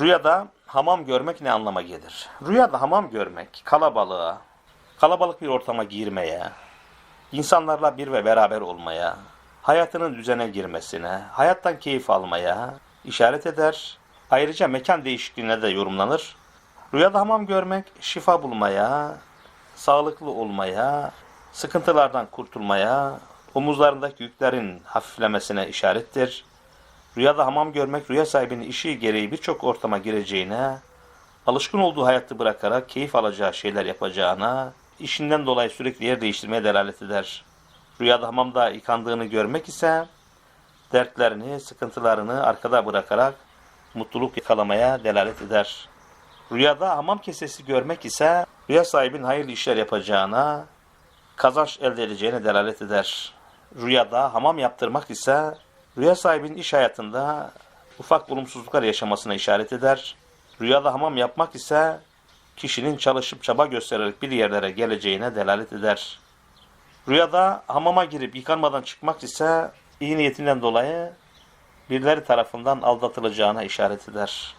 Rüyada hamam görmek ne anlama gelir? Rüyada hamam görmek kalabalığa, kalabalık bir ortama girmeye, insanlarla bir ve beraber olmaya, hayatının düzene girmesine, hayattan keyif almaya işaret eder. Ayrıca mekan değişikliğine de yorumlanır. Rüyada hamam görmek şifa bulmaya, sağlıklı olmaya, sıkıntılardan kurtulmaya, omuzlarındaki yüklerin hafiflemesine işarettir. Rüyada hamam görmek rüya sahibinin işi gereği birçok ortama gireceğine, alışkın olduğu hayatı bırakarak keyif alacağı şeyler yapacağına, işinden dolayı sürekli yer değiştirmeye delalet eder. Rüyada hamamda yıkandığını görmek ise dertlerini, sıkıntılarını arkada bırakarak mutluluk yakalamaya delalet eder. Rüyada hamam kesesi görmek ise rüya sahibinin hayırlı işler yapacağına, kazanç elde edeceğine delalet eder. Rüyada hamam yaptırmak ise rüya sahibinin iş hayatında ufak olumsuzluklar yaşamasına işaret eder. Rüyada hamam yapmak ise kişinin çalışıp çaba göstererek bir yerlere geleceğine delalet eder. Rüyada hamama girip yıkanmadan çıkmak ise iyi niyetinden dolayı birileri tarafından aldatılacağına işaret eder.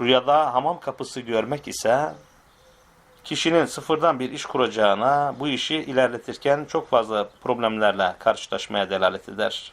Rüyada hamam kapısı görmek ise kişinin sıfırdan bir iş kuracağına, bu işi ilerletirken çok fazla problemlerle karşılaşmaya delalet eder.